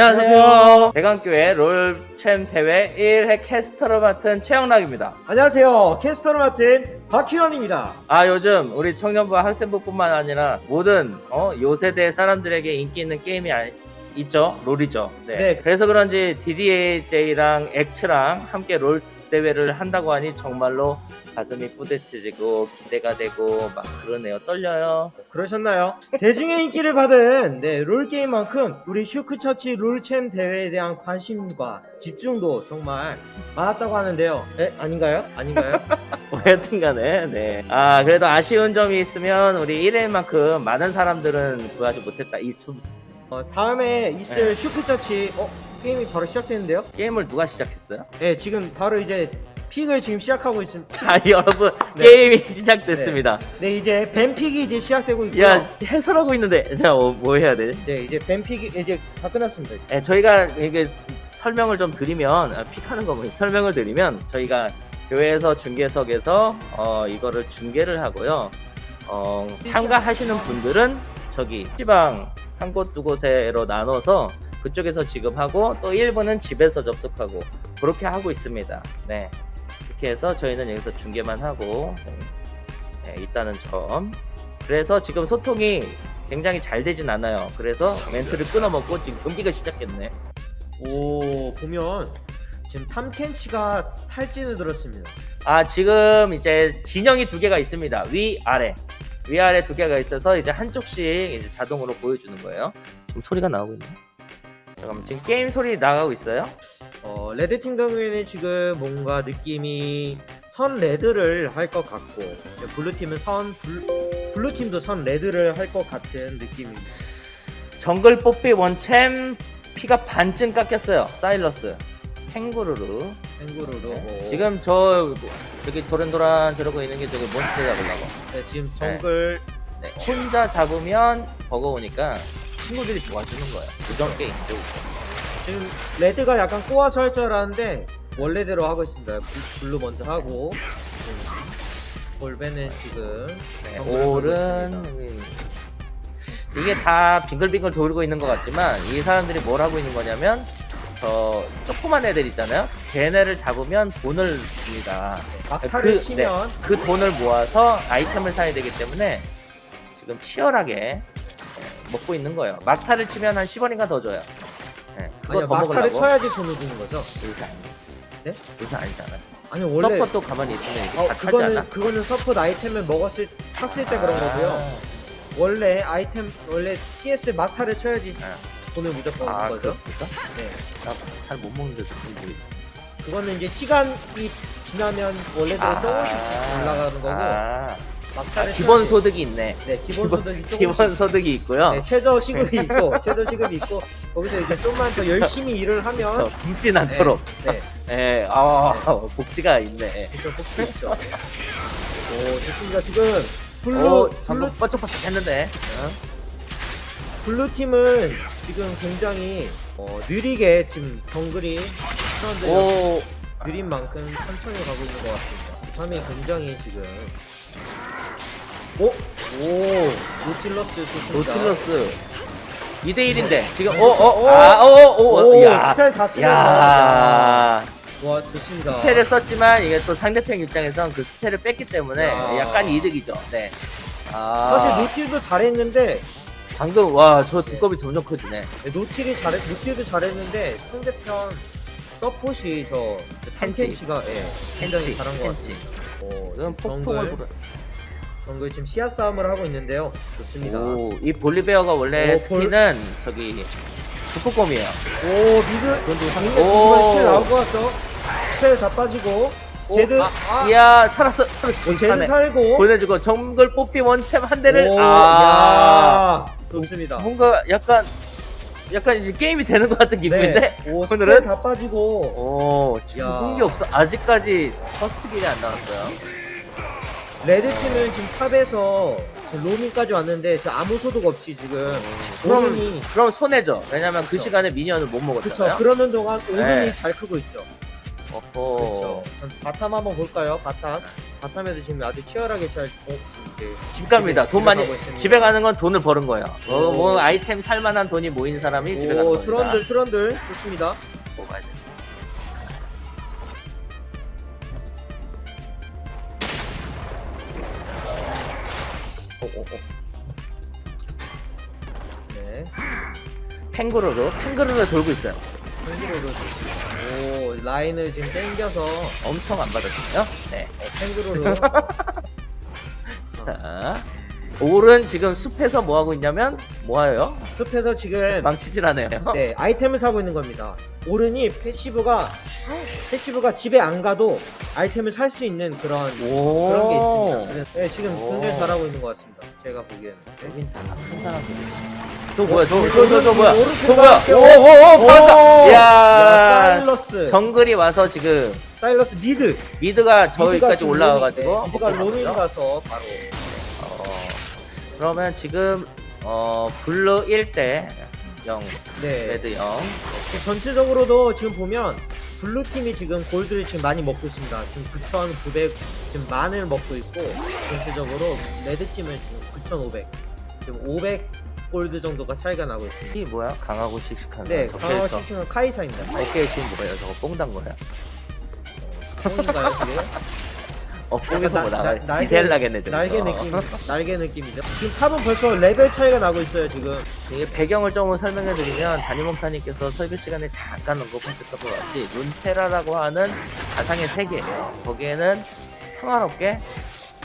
안녕하세요. 대강교회 롤챔 대회 1회 캐스터로 맡은 최영락입니다. 안녕하세요. 캐스터를 맡은 박희원입니다. 아 요즘 우리 청년부와 학생부뿐만 아니라 모든 어, 요 세대 사람들에게 인기 있는 게임이 아- 있죠. 롤이죠. 네. 네. 그래서 그런지 DDAJ랑 엑츠랑 함께 롤 대회를 한다고 하니 정말로 가슴이 뿌듯해지고 기대가 되고 막 그러네요. 떨려요. 그러셨나요? 대중의 인기를 받은 네, 롤게임만큼 우리 슈크처치 롤챔 대회에 대한 관심과 집중도 정말 많았다고 하는데요. 에? 아닌가요? 아닌가요? 뭐 여튼 간에 네. 아 그래도 아쉬운 점이 있으면 우리 1회만큼 많은 사람들은 구하지 못했다. 이 수- 어, 다음에 있을 네. 슈크처치 어? 게임이 바로 시작되는데요? 게임을 누가 시작했어요? 네, 지금 바로 이제 픽을 지금 시작하고 있습니다. 자 여러분 네. 게임이 시작됐습니다. 네, 이제 뱀픽이 이제 시작되고 있고요. 야 해설하고 있는데 자 어, 뭐 해야 돼? 네, 이제 뱀픽이 이제 다 끝났습니다. 네, 저희가 이게 설명을 좀 드리면 아, 픽하는 거 뭐, 설명을 드리면 저희가 교회에서 중계석에서 어, 이거를 중계를 하고요. 어, 참가하시는 분들은 저기 시방 한 곳 두 곳으로 나눠서 그쪽에서 지급하고 또 일부는 집에서 접속하고 그렇게 하고 있습니다. 네. 이렇게 해서 저희는 여기서 중계만 하고 네, 있다는 점. 그래서 지금 소통이 굉장히 잘 되진 않아요. 그래서 멘트를 끊어먹고 지금 경기가 시작했네. 오, 보면 지금 탐켄치가 탈진을 들었습니다. 아 지금 이제 진영이 두 개가 있습니다. 위 아래 위 아래 두 개가 있어서 이제 한쪽씩 이제 자동으로 보여주는 거예요. 지금 소리가 나오고 있네. 잠깐만 지금 게임 소리 나가고 있어요? 어, 레드팀 경우에는 지금 뭔가 느낌이 선 레드를 할 것 같고 블루팀은 선 블, 블루팀도 선 레드를 할 것 같은 느낌입니다. 정글 뽀삐 원챔 피가 반쯤 깎였어요. 사일러스 캥거루루 캥거루로 뭐, 지금 저 저기 도란도란 저러고 있는 게 저기 몬스터 잡으려고. 네, 지금 정글 네, 혼자 잡으면 버거우니까 친구들이 도와주는 거예요. 우정 게임. 지금 레드가 약간 꼬아서 할 줄 알았는데 원래대로 하고 있습니다. 블- 블루 먼저 하고 음, 골배는 지금 네, 정글을 보고 올은 있습니다. 이게 다 빙글빙글 돌고 있는 것 같지만 이 사람들이 뭘 하고 있는 거냐면 저 조그만 애들 있잖아요. 걔네를 잡으면 돈을 줍니다. 막타를 그- 치면 그 돈을 모아서 아이템을 사야 되기 때문에 지금 치열하게 네, 먹고 있는 거예요. 막타를 치면 한 10원인가 더 줘요. 네, 그거 아니 더 막타를 먹으려고. 쳐야지 돈을 주는 거죠. 요새 아니 네? 요새 아니잖아요. 아니 원래 서폿도 가만히 있으면 이게 어, 다 차지 그거는? 그거는 서포트 아이템을 먹었을 탔을 때 그런 거고요. 아. 원래 아이템 원래 CS 막타를 쳐야지 아. 돈을 무조건 아, 얻는 거죠. 그렇습니까? 네. 잘못 먹는데 좀 그거는 이제 시간이 지나면 원래대로 조금씩 올라가는 거고 아, 막타를 아, 기본 쳐야지. 소득이 있네. 네 기본 소득이 조금씩 기본 소득이 있고요. 네, 최저 시급이 있고 최저 시급이 있고 거기서 이제 좀만 더 열심히 일을 저 하면 굶진 않도록. 네, 예, 아, 복지가 있네. 좀 뽑수 있죠. 오 좋습니다. 지금 블루 오, 블루 번쩍번쩍 했는데. 블루 팀은 지금 굉장히 어, 느리게 지금 정글이 사람들이 오, 느린 만큼 천천히 가고 있는 것 같습니다. 밤이 굉장히 지금 오, 오, 노틸러스 좋습니다. 노틸러스. 2대1인데, 지금, 네. 오, 오, 오, 아, 오, 오, 오, 야. 스펠 다 쓰면서 야. 와 좋습니다. 스펠을 썼지만, 이게 또 상대편 입장에선 그 스펠을 뺐기 때문에 야. 약간 이득이죠. 네. 아, 사실 노틸도 잘했는데 방금, 와, 저 두꺼비 점점 커지네. 네, 노틸이 잘했 노틸도 잘했는데 상대편 서폿이 저 펜치. 펜치가 예, 굉장히 잘한 것. 오, 이건 지금 폭풍을 정글 부르. 정글 지금 시야 싸움을 하고 있는데요. 좋습니다. 오, 오, 이 볼리베어가 원래 오, 볼- 스킨은 저기 북극곰이에요. 미드 그건 좀 이거 오. 스킬 나오고 왔어. 스펠 다 빠지고 제드 아, 아, 이야 살았어, 살았어. 제드 괜찮네. 살고 보내주고 정글 뽑기 원챔 한 대를 오, 아 야, 좋습니다. 뭔가 약간 약간 이제 게임이 되는 것 같은 기분인데. 네. 오, 스펠 오늘은 다 빠지고 오 지금 야. 흥기 없어. 아직까지 퍼스트 길이 안 나왔어요. 레드 팀은 지금 탑에서 지금 로밍까지 왔는데 지금 아무 소득 없이 지금 그럼 오른이 그럼 손해죠. 왜냐면 그 그쵸. 시간에 미니언을 못 그쵸 먹었잖아요. 그러는 동안 오른이 네. 잘 크고 있죠. 어허. 그렇죠. 전 바텀 한번 볼까요? 바텀. 바텀에도 지금 아주 치열하게 잘 어, 이렇게 집 갑니다. 돈 많이 가고 있습니다. 집에 가는 건 돈을 버는 거예요. 뭐, 오. 뭐 아이템 살 만한 돈이 모인 사람이 집에 가는 오 겁니다. 트런들 트런들 좋습니다. 뽑아야 돼. 오, 오, 오. 네. 팽그루로 팽그루로 돌고 있어요. 펭그루로 오 라인을 지금 당겨서 엄청 안 받았어요. 네. 펭그루로 자, 올은 지금 숲에서 뭐 하고 있냐면 뭐 해요? 숲에서 지금 망치질 하네요. 네 아이템을 사고 있는 겁니다. 오른이 패시브가 패시브가 집에 안 가도 아이템을 살 수 있는 그런 오. 그런 게 있습니다. 그래서 네, 지금 오. 굉장히 잘하고 있는 것 같습니다. 제가 보기에는. 네. 여긴 다큰 사람들이. 저 뭐야? 저, 저, 저, 저, 저 저, 뭐야? 저 뭐야? 갈게요. 오오오! 반가! 야, 야, 사일러스. 정글이 와서 지금 사일러스 미드. 미드가 미드가 저기까지 지금 올라와가지고 네, 미드가 로밍. 가서 바로. 어, 그러면 지금 어 블루 1대 0, 네. 레드 0. 전체적으로도 지금 보면 블루 팀이 지금 골드를 지금 많이 먹고 있습니다. 지금 9,900 지금 만을 먹고 있고 전체적으로 레드 팀은 지금 9,500 지금 500 골드 정도가 차이가 나고 있습니다. 이 뭐야? 강하고 씩씩한 네, 저 강화. 시승은 카이사입니다. 어깨에 지금 뭐예요? 저거 뽕단 거야? 뽕인가요, 그게? 어 뽕에서 뭐 나- 나가? 나- 날개- 이셀 나겠네 날개 저기서. 느낌, 날개 느낌이죠. 지금 탑은 벌써 레벨 차이가 나고 있어요, 지금. 이게 배경을 좀 설명해드리면 단임목사님께서 설교 시간에 잠깐 언급하셨던 것 같이 룬테라라고 하는 가상의 세계예요. 거기에는 평화롭게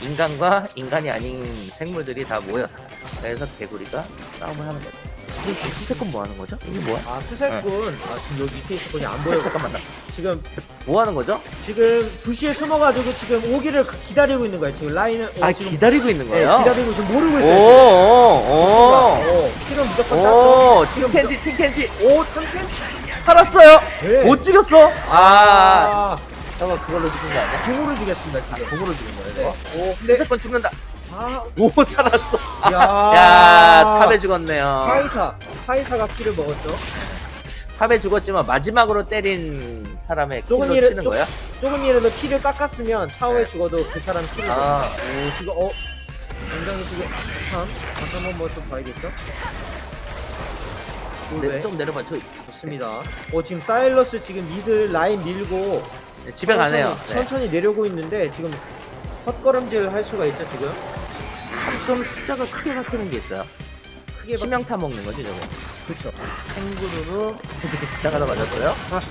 인간과 인간이 아닌 생물들이 다 모여 살아요. 그래서 개구리가 싸움을 하는 거죠. 근데 수세권 뭐 하는 거죠? 이게 뭐야? 아, 수색꾼. 아, 지금 여기 밑에 있었군요. 안 보여요. 잠깐만 나. 지금 뭐 하는 거죠? 지금 부시에 숨어가지고 지금 오기를 기다리고 있는 거예요. 지금 라인을 어, 아 지금 기다리고 있는 네, 거예요? 기다리고 지금 모르고 오, 있어요. 오, 오, 지금 무조건 오. 오, 틴켄지, 오, 살았어요. 네. 못 죽였어. 아, 아, 저거 그걸로 죽은 거 아니야? 공으로 주겠습니다. 아, 지금. 공으로 죽은 거예요. 네. 저거? 오, 근데 수세권 죽는다. 아, 오, 살았어. 야, 야, 탑에 죽었네요. 카이사, 카이사가 키를 먹었죠. 탑에 죽었지만 마지막으로 때린 사람의 조금 킬로 일은- 치는 조- 거야? 조금이라도 키를 깎았으면 타워에 네. 죽어도 그 사람 키를 아. 오, 지금 어, 굉장히 지금 참 다시 한번 뭐좀 봐야겠죠. 네, 네. 좀 내려봐. 저 좋습니다. 어 지금 사일러스 지금 미드 라인 밀고 네, 집에 가네요. 천천히, 천천히 내려오고 있는데 지금 헛걸음질 할 수가 있죠 지금. 네. 좀 숫자가 크게 바뀌는 게 있어요. 크게 막 치명타 먹는 거지 저거. 그렇죠. 캥거루로 지나가다 맞았어요?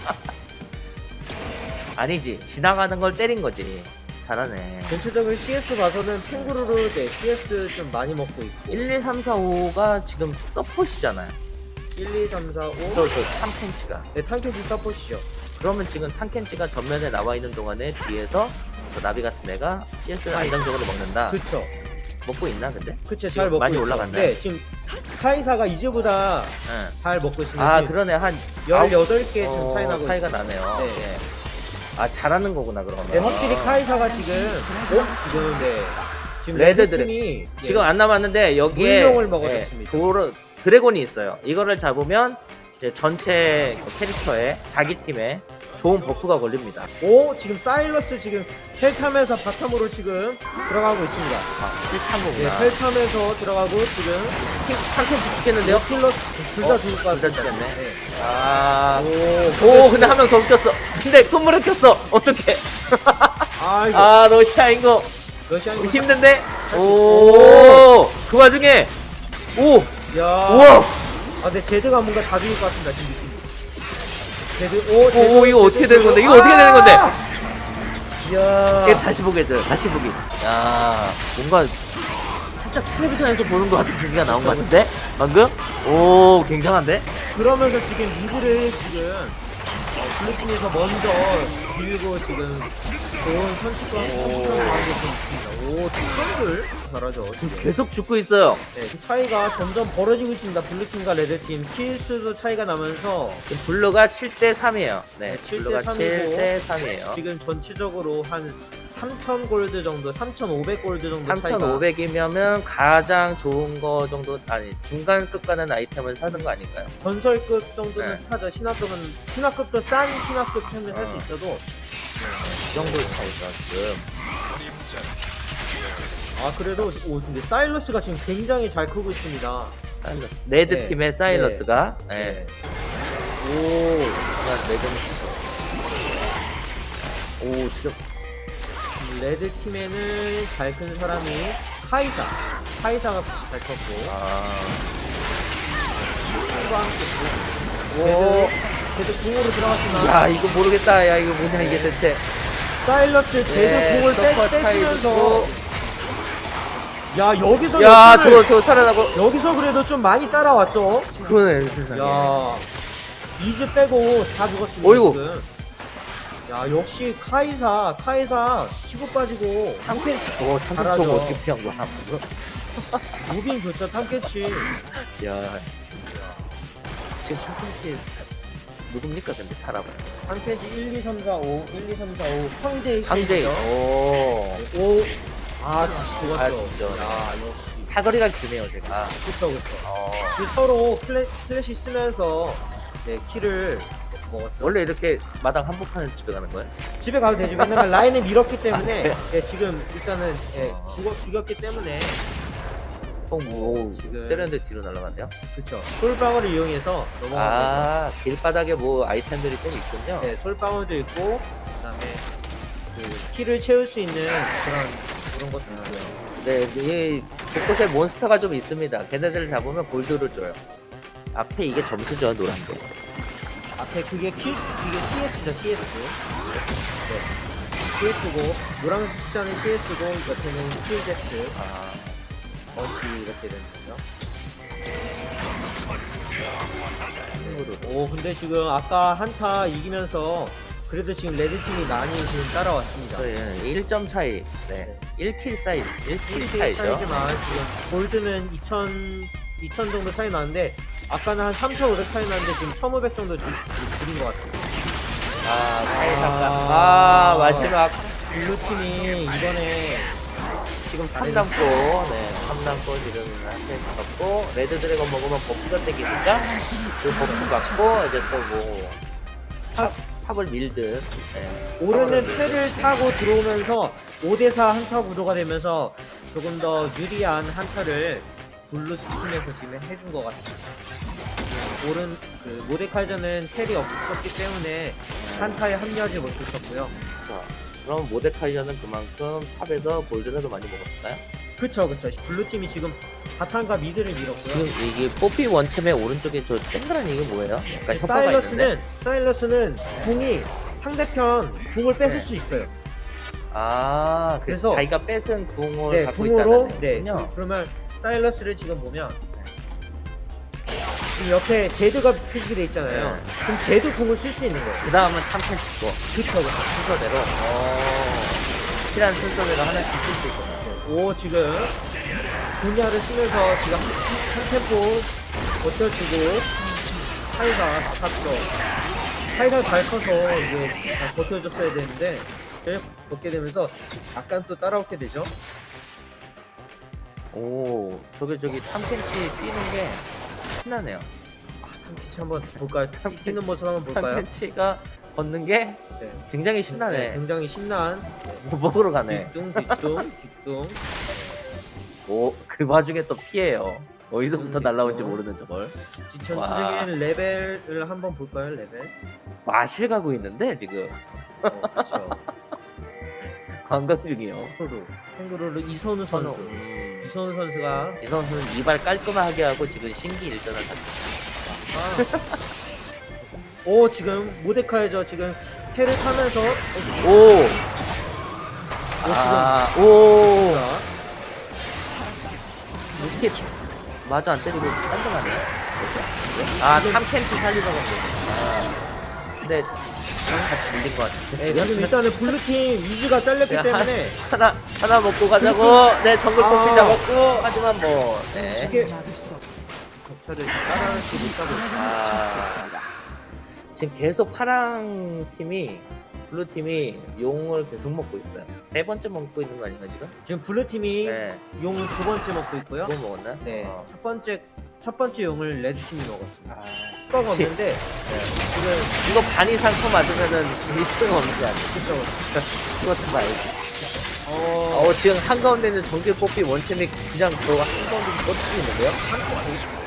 아니지. 지나가는 걸 때린 거지. 잘하네. 전체적으로 CS 봐서는 캥거루를 네, CS 좀 많이 먹고 있고 1, 2, 3, 4, 5가 지금 서폿이잖아요. 1, 2, 3, 4, 5 저, 저, 탐켄치가. 네 탕켄지 서포시죠. 그러면 지금 탐켄치가 전면에 나와 있는 동안에 뒤에서 저 나비 같은 애가 CS를 안정적으로 먹는다. 그렇죠. 먹고 있나 근데? 그쵸 지금 잘 먹고 많이 있죠. 올라갔네. 네 지금 카이사가 이제보다 응. 잘 먹고 있습니다. 아 지금 그러네 한 18개 지금 어, 차이 나고 차이가 있습니다. 나네요. 네. 예. 아 잘하는 거구나 그러면. 네 확실히 카이사가 지금 어? 지금 네 지금 레드 레드 드래- 팀이 네, 지금 안 남았는데 여기에 물룡을 먹어줬습니다. 예, 도로, 드래곤이 있어요. 이거를 잡으면 이제 전체 그 캐릭터에 자기 팀에 좋은 버프가 걸립니다. 오 지금 사일러스 지금 텔탐에서 바텀으로 지금 들어가고 있습니다. 아, 네, 거구나. 텔탐에서 들어가고 지금 탐켄치 죽겠는데요? 킬러스 둘 다 어? 죽을 것 둘다 같습니다. 죽겠네. 네. 아. 오, 오, 근데 한 명 더 웃겼어. 근데 끝물에 꼈어. 어떡해. 아 이거 아, 러시아 인 거 러시아 이거 힘든데? 오, 그 와중에, 오, 야, 우와, 아, 근데 제드가 뭔가 다 죽일 것 같습니다 지금 제드, 오, 오, 이거 어떻게 되는 건데? 이거 아! 어떻게 되는 건데? 이야, 다시 보게 해줘요. 다시 보기. 야, 뭔가 살짝 텔레비전에서 보는 것 같은 분위기가 나온 것 같은데? 방금? 오, 굉장한데? 그러면서 지금 미드를 지금 어, 블루팀에서 먼저 밀고 지금 좋은 선취권 오. 선취권 하고 있습니다. 오, 득점을 잘하죠. 지금. 계속 죽고 있어요. 네, 그 차이가 점점 벌어지고 있습니다. 블루팀과 레드팀 킬수도 차이가 나면서 지금 블루가 7대 3이에요. 네, 네, 블루가 7대 7대 3이에요. 지금 전체적으로 한 3,000 골드 정도, 3,500 골드 정도 차이가 3,500이면 가장 좋은 거 정도, 아니, 중간급 가는 아이템을 사는 거 아닌가요? 전설급 정도는 네. 사죠. 신화급은 신화급도 싼 신화급 편을 살 수 어. 있어도 이 정도의 차이가 지금. 아 그래도 오 근데 사일러스가 지금 굉장히 잘 크고 있습니다. 사일러스. 레드 네. 팀의 사일러스가 네. 네. 오, 정말 레드 오, 지금 레드 팀에는 잘 큰 사람이 카이사. 카이사가 잘 컸고. 아, 과 함께 오, 제드 궁으로 들어갔지만 야 이거 모르겠다. 야 이거 뭐냐 이게 대체. 사일러스 제드 네, 궁을 빼, 차이 빼주면서 붙고. 야 여기서 야, 저거 저거 살아나고. 여기서 그래도 좀 많이 따라왔죠. 그러네 세상에. 야 이즈 빼고 다 죽었습니다. 어이구. 지금. 야 역시 카이사 카이사 치고 빠지고 탕팬치 저거 잘하죠. 저거 어떻게 피한 거야? 무빙 좋죠 탐캐치. 야, 지금 탕팬치 누굽니까 근데 사람은? 탐캐치 1, 2, 3, 4, 5 1, 2, 3, 4, 5 황제 강제이. 오. 5 아, 죽었어. 아, 진짜. 야, 역시. 사거리가 기네요 제가. 그쵸, 그쵸. 어. 그 서로 플래, 플래시 쓰면서 네, 키를 먹었죠. 원래 이렇게 마당 한복판에서 집에 가는 거야? 집에 가도 되죠. 왜냐면 라인을 밀었기 아, 때문에 네. 예, 지금 일단은 예, 아. 죽었, 죽였기 때문에 오, 오 지금- 때렸는데 뒤로 날아갔네요. 그쵸. 솔방울을 이용해서 넘어간 아 길바닥에 뭐 아이템들이 좀 있군요. 네, 솔방울도 있고 그다음에 그 키를 채울 수 있는 그런 그런 것도 있고요. 네, 이 곳곳에 몬스터가 좀 있습니다. 걔네들을 잡으면 골드를 줘요. 앞에 이게 점수죠 노란 게. 앞에 그게 키 이게 CS죠 CS. 네. CS고 노란색 숫자는 CS고 옆에는 킬데스 아, 어시 이렇게 되는 거죠. 오 근데 지금 아까 한타 이기면서 그래도 지금 레드 팀이 많이 지금 따라왔습니다. 저희는 1점 차이. 네, 1킬 사이즈, 1킬 차이죠. 차이지만 지금 골드는 2000 2000 정도 차이 나는데 아까는 한 3,500 차이 나는데 지금 1,500 정도 줄, 줄인 것 같아요. 아, 사이사가. 아. 아, 마지막 블루 팀이 이번에 지금 3남고, 네, 3남고 지금 한테 졌고, 레드 드래곤 먹으면 버프가 땡기니까, 그 버프 갖고, 이제 또 뭐, 탑, 탑을 밀든, 네. 오르는 패를 타고 들어오면서 5대4 한타 구도가 되면서 조금 더 유리한 한타를 블루 팀에서 지금 해준 것 같습니다. 오른 그 모데칼전은 텔이 없었기 때문에 한타에 합류하지 못했었고요. 자, 그럼 모데카이저는 그만큼 탑에서 골드라도 많이 먹었을까요? 그쵸 그쵸. 블루 팀이 지금 바탕과 미드를 밀었고요. 지금 이게 뽀삐 원챔의 오른쪽에 저 땡그란 이게 뭐예요? 약간 있는데? 사일러스는 사일러스는 궁이 상대편 궁을 뺏을 네. 수 있어요. 아, 그래서 그래서- 자기가 뺏은 궁을 네, 갖고 궁으로 있다는 네. 거군요. 그러면 사일러스를 지금 보면 지금 옆에 제드가 표시가 돼 있잖아요. 네. 그럼 제드 궁을 쓸 수 있는 거예요. 그 다음은 탐켄 치고 그쵸 그쵸. 순서대로 어, 필요한 순서대로 하나씩 쓸 수 있거 오 지금 분야를 쓰면서 지금 한, 한 템포 버텨주고 타이가 탔죠. 타이가 잘 커서 이제 잘 버텨줬어야 되는데 먹게 되면서 약간 또 따라오게 되죠. 오, 저게 저기 탐켄치 뛰는 게 신나네요. 탐키치 한번 볼까요? 뛰는 모습 한번 볼까요? 탐켄치가 걷는 게 네. 굉장히 네, 신나네. 굉장히 신난 뭐 먹으러 가네. 뒷둥 뒷둥 뒷둥 오, 그 와중에 또 피해요. 어디서부터 음, 날라온지 있고. 모르는 저걸. 전체적인 레벨을 한번 볼까요? 레벨. 마실 가고 있는데 지금 어, 그렇죠. 관광 중이에요. 콩구루 콩구루로 이선우 선수. 음, 이선우 선수가 이 선수는 이발 깔끔하게 하고 지금 신기 일전을 탔죠. 오 지금 모데카이저 지금 테를 타면서 어, 오, 아, 오, 자, 이렇게 마주 안 때리고 딴정하네. 아, 탐켄치. 아, 근데 같이 밀린 것 같은데. 네, 지금 일단은 블루팀 위즈가 잘렸기 야, 때문에 하나 하나 먹고 가자고. 네, 정글 뽑기 아. 잡았고. 하지만 뭐, 네. 이게 격차를 따라하지 못하고 있습니다. 아, 지금 계속 파랑 팀이 블루 팀이 용을 계속 먹고 있어요. 세 번째 먹고 있는 거 아닌가 지금? 지금 블루 팀이 네. 용 두 번째 먹고 있고요. 두번 먹었나? 네, 어. 첫 번째 첫 번째 용을 레드 팀이 먹었습니다. 아, 그치. 없는데 네. 지금 이거 반 이상 터 맞으면은 이 소용 없는 거 아니야? 그쵸 그것도 말지. 어, 어 지금 한 가운데 있는 정길 뽑기 원챔이 그냥 저 한가운데 뻗치고 있는데요?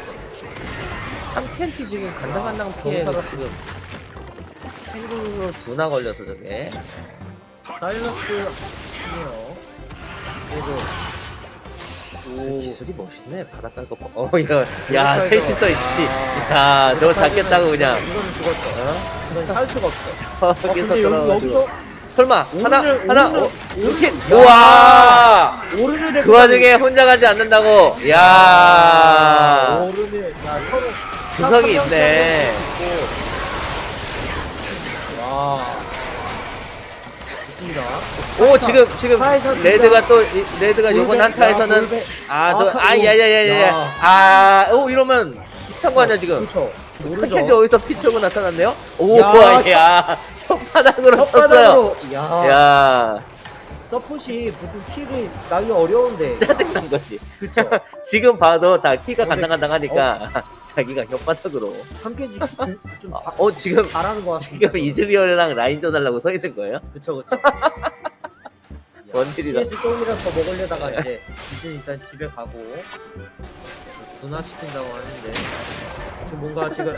참켄치 지금 간당간당 피해 경사가 지금 탱글로 두나 걸려서 저게 사일러스 아니에요. 그래도 오, 기술이 멋있네 바닷가 거 어야 야 바닷가에서- 셋이서 씨. 아. 야 저거 잡겠다고 그냥 이거는 죽었죠. 어? 이건 살 수가 없어. 어, 저기서 근데 여기, 돌아가지고 여기서 설마 하나 오른을- 하나 오른을- 어, 이렇게 오른을- 우와 오른을 그 와중에 혼자 가지 않는다고 야 오른을 야 서로 구석이 한 있네. 와. 좋습니다. 오 지금 지금 레드가 또 이- 레드가 요번 한타에서는 야, 골배- 아저 아, 아 이거- 야야야야 야. 아오 이러면 비슷한 거 아니야 지금 그렇죠. 탁켄지 어디서 피치고 나타났네요 오야 야, 혓바닥으로 쳤어요 혓바닥으로 야, 야 서폿이 보통 킬이 나기 어려운데. 짜증난 거지 그렇죠. 지금 봐도 다 키가 어, 근데- 간당간당하니까 자기가 혓바닥으로 함께지 좀 자- 어 지금 잘하는 것 같습니다. 지금 이즈리얼이랑 라인 줘달라고 서 있는 거예요 그쵸 그쵸. 원딜이다 CS 조금이라도 더 먹으려다가 이제 이제 일단 집에 가고 분화 시킨다고 하는데 지금 뭔가 지금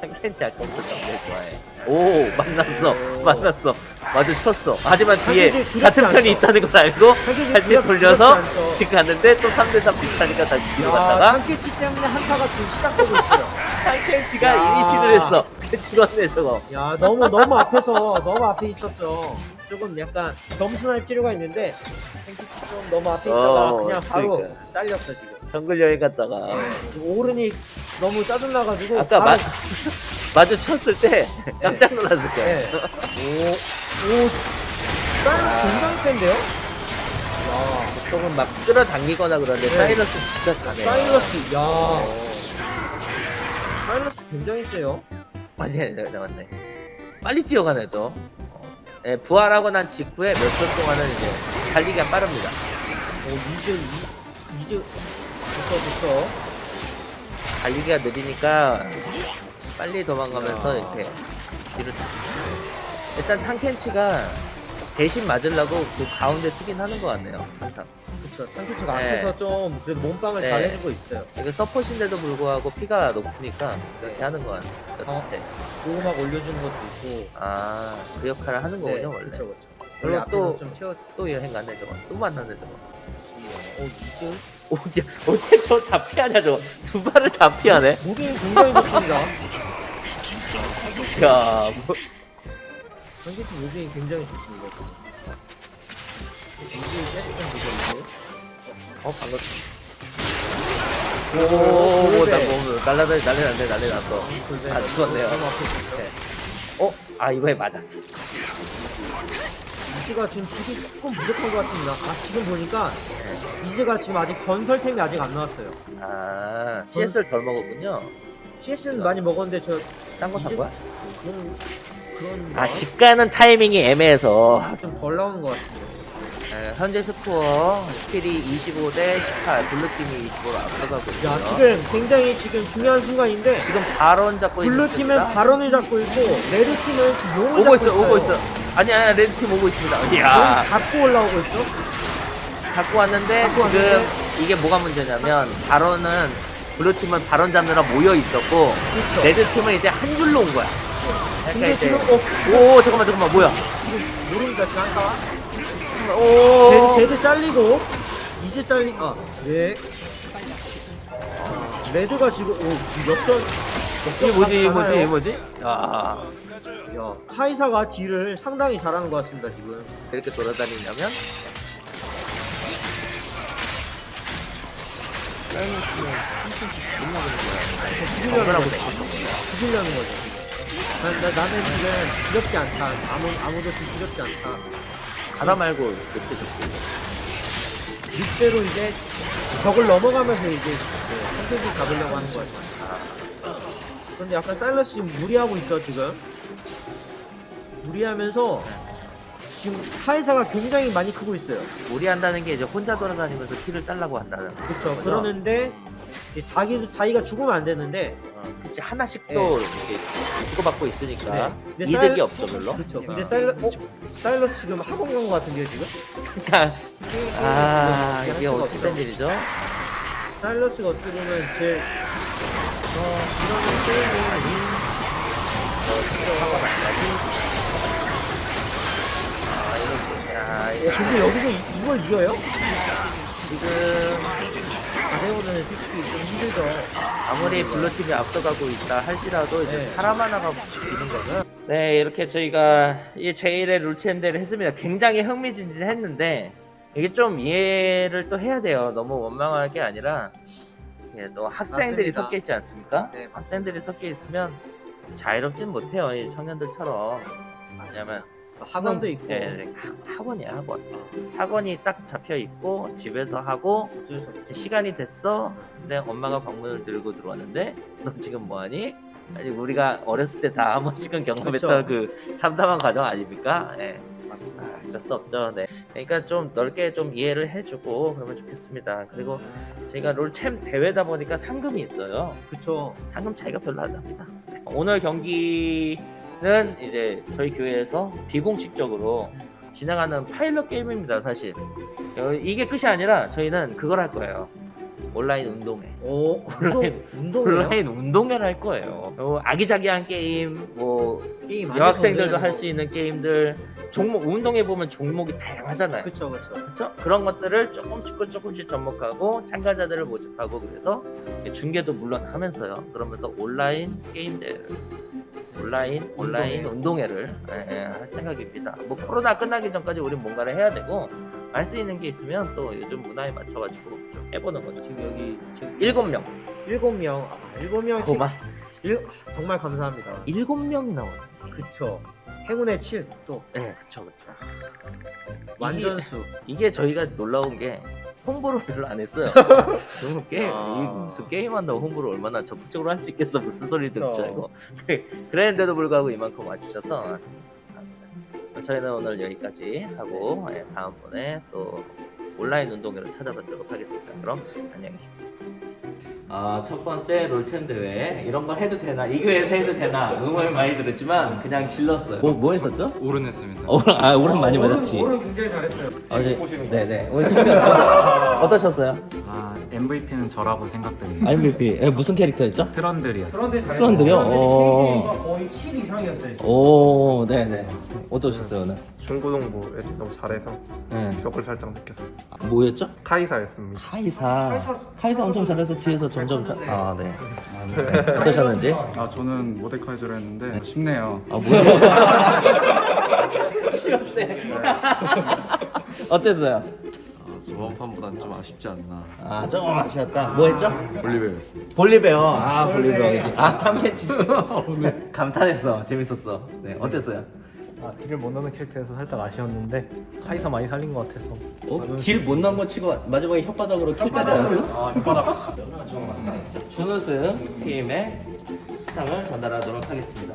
탕켄치 아까부터 정말 좋아해. 오 만났어 오. 만났어 마주쳤어 하지만 뒤에 탕켄치 두렵지 같은 편이 않죠? 있다는 걸 알고 다시 두렵- 돌려서 두렵지 않죠? 집 갔는데 또 3대3 비슷하니까 다시 뒤로 야, 갔다가 탕키치 때문에 한타가 지금 시작되고 있어요. 탕켄치가 야. 이니시를 했어 배출었네 저거 야 너무 너무 앞에서 너무 앞에 있었죠. 조금 약간 겸손할 필요가 있는데 탕키치 좀 너무 앞에 있다가 어, 그냥 바로 그러니까. 잘렸어 지금. 정글 여행 갔다가 네, 지금 오른이 너무 짜증나가지고 아까 바로- 마, 마주쳤을 때 깜짝 놀랐을 거야 네. 오, 오, 사이러스 굉장히 센데요? 야, 보통은 막 끌어당기거나 그러는데 네. 사이러스 지가 잘해 사이러스, 야. 사이러스 굉장히 세요. 맞네 맞네 맞네 빨리 뛰어가네 또 어, 예, 부활하고 난 직후에 몇 초 동안은 이제 달리기가 빠릅니다 오, 이즈, 이- 이즈, 좋죠, 좋죠. 달리기가 느리니까 빨리 도망가면서 야. 이렇게 뒤로 일단 탕켄치가 대신 맞으려고 그 가운데 쓰긴 하는 것 같네요 항상 그쵸. 상키치가 네. 앞에서 좀 그래도 몸빵을 네. 잘 해주고 있어요. 이거 서폿인데도 불구하고 피가 높으니까 이렇게 하는 것 같아요 어. 네. 보호막 올려주는 것도 있고. 아 그 역할을 하는 거군요 원래 그쵸, 그쵸. 그리고 원래 또- 좀 채워, 또 여행 갔네 저거 또 만났네 저거 오, 이즈. 어째 어째 저다 피하냐 저거 두 발을 다 피하네 무빙이 굉장히 좋습니다. 야 뭐, 상키치 무빙이 굉장히 좋습니다. 이즈 깨끗한 무빙인데. 어 방금 오, 오나 골배. 뭐 날라다 난리 났네 난리 났어. 아, 죽었네요. 너무. 네. 어? 아 이번에 맞았어 이즈가 지금 딜이 조금 부족한 것 같습니다. 아 지금 보니까 이즈가 지금 아직 전설템이 아직 안 나왔어요. 아 CS를 덜 먹었군요 CS는 많이 먹었는데 저 딴 거 산 거야? 그런 아 집 가는 타이밍이 애매해서 좀 덜 나오는 것 같아요. 에, 현재 스코어 킬이 25 대 18 블루팀이 25로 앞서가고 있고요 야 지금 굉장히 지금 중요한 순간인데 지금 바론 잡고 있는 블루 팀은. 발언을 잡고 있고 레드 팀은 지금 용을 오고 잡고 있어 오고 있어 아니 아니 레드팀 오고 있습니다 용 이야 잡고 올라오고 있어. 갖고 왔는데 갖고 지금 왔는데. 이게 뭐가 문제냐면 바론은 블루 팀은 바론 잡느라 모여 있었고 그렇죠. 레드 팀은 이제 한 줄로 온 거야 근데 이제 지금 어 오 잠깐만 잠깐만 뭐야 모릅니다 지금 한타. 오 제드, 제드 잘리고 이제 잘리 아 네. 레드가 지금 오 역전 이게 뭐지 이게 뭐지? 이게 뭐지 아 야 카이사가 딜을 상당히 잘하는 것 같습니다 지금. 이렇게 돌아다니냐면 죽이려는 정글하고 거죠. 죽이려는 거죠. 나, 나, 나는 지금 두렵지 않다. 아무 아무도 지금 두렵지 않다. 가다 말고 이렇게 줬고 윗대로 이제 벽을 넘어가면서 이제 그 선택을 잡으려고 하는 것 같아요. 그런데 약간 사일러스 지금 무리하고 있죠 지금. 무리하면서 지금 카이사가 굉장히 많이 크고 있어요. 무리한다는 게 이제 혼자 돌아다니면서 키를 딸라고 한다는 그렇죠. 그러는데 이제 자기도 자기가 죽으면 안 되는데 어, 그치 하나씩 또 네. 이렇게 주고받고 있으니까 근데 이득이 없죠 별로. 그렇죠. 근데 어. 사일러, 어? 사일러스 지금 학원 간것 같은데요 지금? 그러니까 아 이게 할 수가 어찌 없죠. 된 일이죠? 사일러스가 어떻게 보면 제일 어, 이러는 게임이 아야 어, 이거 근데 여기서 이- 이걸 이겨요? 지금 가세오는 솔직히 좀 힘들죠. 아무리 블루팀이 앞서가고 있다 할지라도 이제 네. 사람 하나가 지는 거는 네 이렇게 저희가 이 제1의 룰챔대를 했습니다 굉장히 흥미진진했는데 이게 좀 이해를 또 해야 돼요 너무 원망할 게 아니라 이게 또 학생들이 맞습니다. 섞여 있지 않습니까? 네, 학생들이 섞여 있으면 자유롭진 못해요 이 청년들처럼 왜냐면 학원도 있고 예, 예, 학- 학원이야 학원 학원이 딱 잡혀 있고 집에서 하고 어쩔 수 시간이 됐어. 근데 엄마가 방문을 들고 들어왔는데 너 지금 뭐하니? 아니 우리가 어렸을 때 다 한 번씩은 경험했던 그 참담한 과정 아닙니까? 예. 맞습니다. 아, 어쩔 수 없죠. 네. 그러니까 좀 넓게 좀 이해를 해주고 그러면 좋겠습니다. 그리고 저희가 롤챔 대회다 보니까 상금이 있어요. 그쵸. 상금 차이가 별로 안 납니다. 네. 오늘 경기 는 이제 저희 교회에서 비공식적으로 진행하는 파일럿 게임입니다. 사실 어, 이게 끝이 아니라 저희는 그걸 할 거예요. 온라인 운동회. 오, 온라인- 운동? 온라인 운동회를 할 거예요. 어, 아기자기한 게임, 뭐 게임 여학생들도 할 수 있는 게임들, 종목 운동회 보면 종목이 다양하잖아요. 그쵸, 그쵸. 그렇죠? 그런 것들을 조금씩 조금씩 접목하고 참가자들을 모집하고 그래서 중계도 물론 하면서요. 그러면서 온라인 게임 대회를 온라인 온라인 운동회. 운동회를 예, 예, 할 생각입니다. 뭐 코로나 끝나기 전까지 우리 뭔가를 해야 되고 할수 있는 게 있으면 또 요즘 문화에 맞춰가지고 좀 해보는 거죠. 지금 여기 지금 일곱 명 일곱 명, 아, 일곱 명. 고맙습니다. 일, 정말 감사합니다. 일곱 명이 나오네. 그쵸. 행운의 7, 또. 네, 그쵸 그쵸. 완전수. 이게 저희가 놀라운 게 홍보를 별로 안 했어요. 너무 게임, 아. 무슨 게임한다고 홍보를 얼마나 적극적으로 할 수 있겠어 무슨 소리 그쵸. 알고. 그랬는데도 불구하고 이만큼 와주셔서 정말 감사합니다. 저희는 오늘 여기까지 하고 예, 다음번에 또 온라인 운동회를 찾아뵙도록 하겠습니다. 그럼 안녕히. 아, 첫 번째 롤챔 대회 이런 걸 해도 되나 이 교회에서 해도 되나 의문을 많이 들었지만 그냥 질렀어요. 뭐, 뭐 했었죠? 오른했습니다. 오른 아 오른 많이 맞았지. 오른 굉장히 잘했어요. 어제 네네 오늘 좀 어떠셨어요? 아 MVP는 저라고 생각됩니다. MVP 에, 무슨 캐릭터였죠? 트런들이었어요. 그런데 잘했어요. 트런들이요? 트런들이 어. KD가 거의 7 이상이었어요. 지금. 오 네네 어떠셨어요 오늘? 중고등부 애들이 너무 잘해서 네 벽을 살짝 느꼈어요. 아, 뭐였죠? 카이사였습니다. 카이사 카이사- 카이사 엄청 잘해서 뒤에서 점점. 아네 네. 어떠셨는지? 아 저는 모데카이저를 했는데 쉽네요. 아 뭐야? 쉬웠네 어땠어요? 아, 판보다는 좀 아쉽지 않나. 아 조금 아쉬웠다 뭐 했죠? 볼리베였습니다. 볼리베어 아 볼리베어 아 탐캐치 감탄했어 재밌었어 네 어땠어요? 아, 딜을 못 넣는 캐릭터에서 살짝 아쉬웠는데 카이사 많이 살린 것 같아서 어? 딜못 넣은 거 치고 마지막에 혓바닥으로 킬까지 않았어? 아 혓바닥 준우승 팀의 상을 전달하도록 하겠습니다